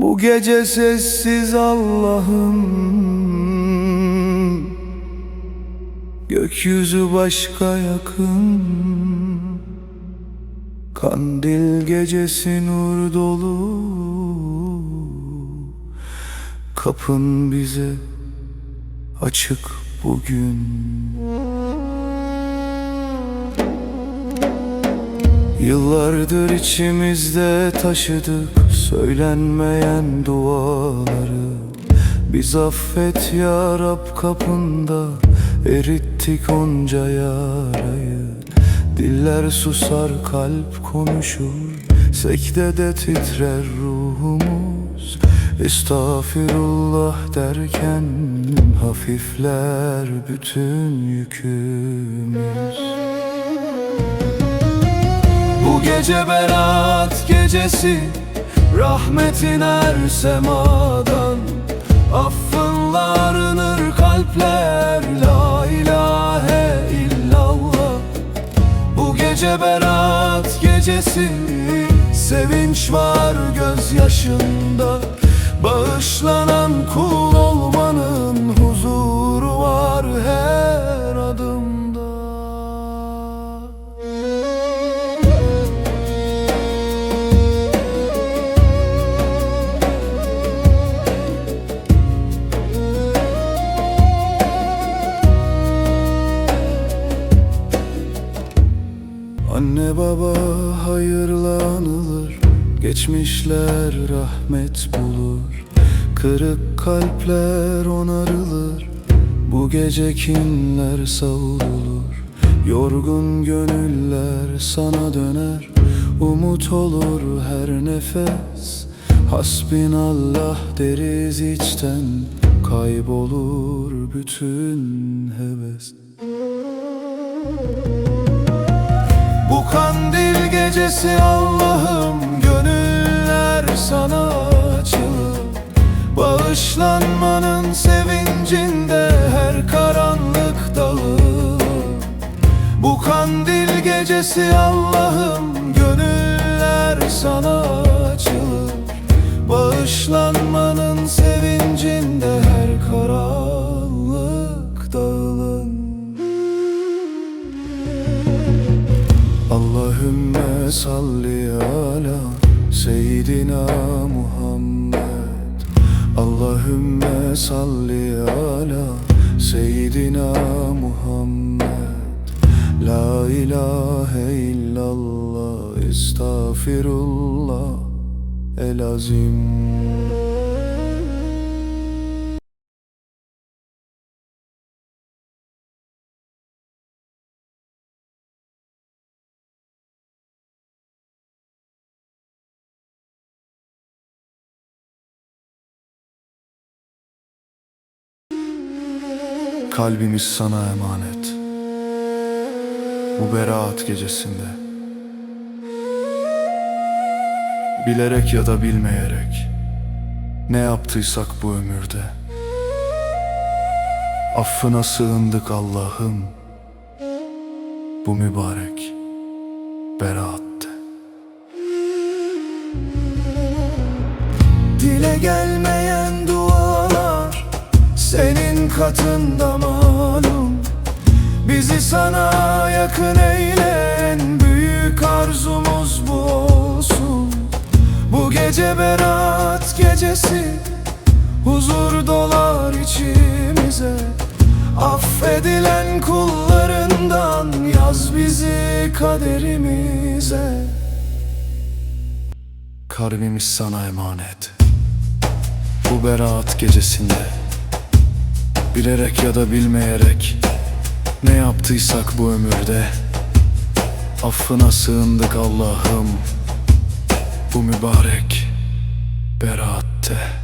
Bu gece sessiz Allah'ım. Gökyüzü başka yakın. Kandil gecesi nur dolu. Kapın bize açık bugün Yıllardır içimizde taşıdık söylenmeyen duaları. Biz affet ya Rab kapında erittik onca yarayı. Diller susar kalp konuşur sekdede titrer ruhumuz. Estağfirullah derken hafifler bütün yükümüz bu gece berat gecesi Rahmetin er semadan. Affınla kalpler La ilahe illallah. Bu gece berat gecesi Sevinç var gözyaşında. Bağışlanan Baba hayırla anılır Geçmişler rahmet bulur. Kırık kalpler onarılır. Bu gece kinler savrulur? Yorgun gönüller sana döner. Umut olur her nefes. Hasbinallah deriz içten. Kaybolur bütün heves gecesi Allah'ım Gönüller sana açılır. Bağışlanmanın sevincinde Her karanlık dağılır Bu kandil gecesi Allah'ım Gönüller sana açılır. Bağışlanmanın sevincinde ala seyyidina Muhammed. Allahümme salli ala seyyidina Muhammed. La ilahe illallah estağfirullah el azim Kalbimiz sana emanet. Bu beraat gecesinde. Bilerek ya da bilmeyerek Ne yaptıysak bu ömürde. Affına sığındık Allah'ım. Bu mübarek beraatte. Dile senin katında malum. Bizi sana yakın eyle en büyük arzumuz bu olsun. Bu gece berat gecesi Huzur dolar içimize. Affedilen kullarından yaz bizi kaderimize. Kalbimiz sana emanet. Bu beraat gecesinde Bilerek ya da bilmeyerek Ne yaptıysak bu ömürde Affına sığındık Allah'ım. Bu mübarek beraatte